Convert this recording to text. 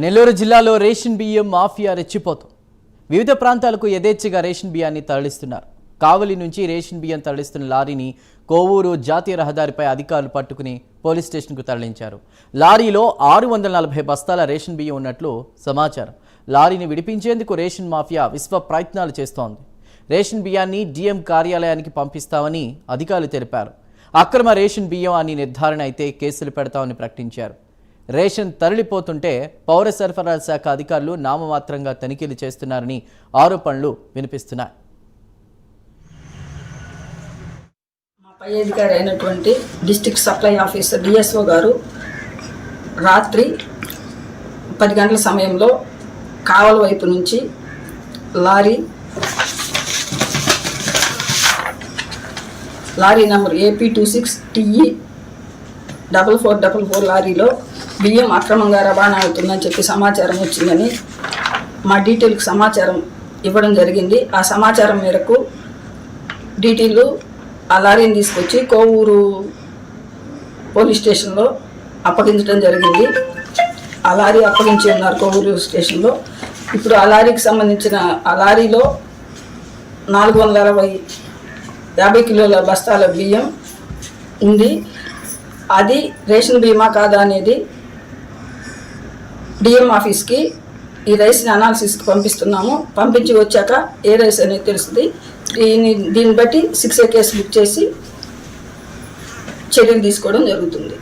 నెల్లూరు జిల్లాలో రేషన్ బియ్యం మాఫియా రెచ్చిపోతుంది. వివిధ ప్రాంతాలకు యథేచ్ఛగా రేషన్ బియ్యాన్ని తరలిస్తున్నారు. కావలి నుంచి రేషన్ బియ్యం తరలిస్తున్న లారీని కోవూరు జాతీయ రహదారిపై అధికారులు పట్టుకుని పోలీస్ స్టేషన్కు తరలించారు. లారీలో ఆరు వందల నలభై బస్తాల రేషన్ బియ్యం ఉన్నట్లు సమాచారం. లారీని విడిపించేందుకు రేషన్ మాఫియా విశ్వ ప్రయత్నాలు చేస్తోంది. రేషన్ బియ్యాన్ని డిఎం కార్యాలయానికి పంపిస్తామని అధికారులు తెలిపారు. అక్రమ రేషన్ బియ్యం అని నిర్ధారణ అయితే కేసులు పెడతామని ప్రకటించారు. రేషన్ తరలిపోతుంటే పౌర సరఫరాల శాఖ అధికారులు నామమాత్రంగా తనిఖీలు చేస్తున్నారని ఆరోపణలు వినిపిస్తున్నాయి. మా పై అధికారి అయినటువంటి డిస్టిక్ సప్లై ఆఫీసర్ డిఎస్ఓ గారు రాత్రి పది గంటల సమయంలో కావల వైపు నుంచి lorry lorry number AP two six TE double four double four లారీలో బియ్యం అక్రమంగా రవాణా అవుతుందని చెప్పి సమాచారం వచ్చిందని మా డీటెయిల్కి సమాచారం ఇవ్వడం జరిగింది. ఆ సమాచారం మేరకు డీటెయిల్ ఆ లారీని తీసుకొచ్చి కోవూరు పోలీస్ స్టేషన్లో అప్పగించడం జరిగింది. ఆ లారీ అప్పగించి ఉన్నారు కోవూరు స్టేషన్లో. ఇప్పుడు ఆ లారీకి సంబంధించిన ఆ లారీలో నాలుగు వందల అరవై యాభై కిలోల బస్తాల బియ్యం ఉంది. అది రేషన్ బీమా కాదా అనేది డిఎం ఆఫీస్కి ఈ రైస్ని అనాలిసిస్కి పంపిస్తున్నాము. పంపించి వచ్చాక ఏ రైస్ అనేది తెలుస్తుంది. దీన్ని దీన్ని బట్టి సిక్స్ ఏ కేసు బుక్ చేసి చర్యలు తీసుకోవడం జరుగుతుంది.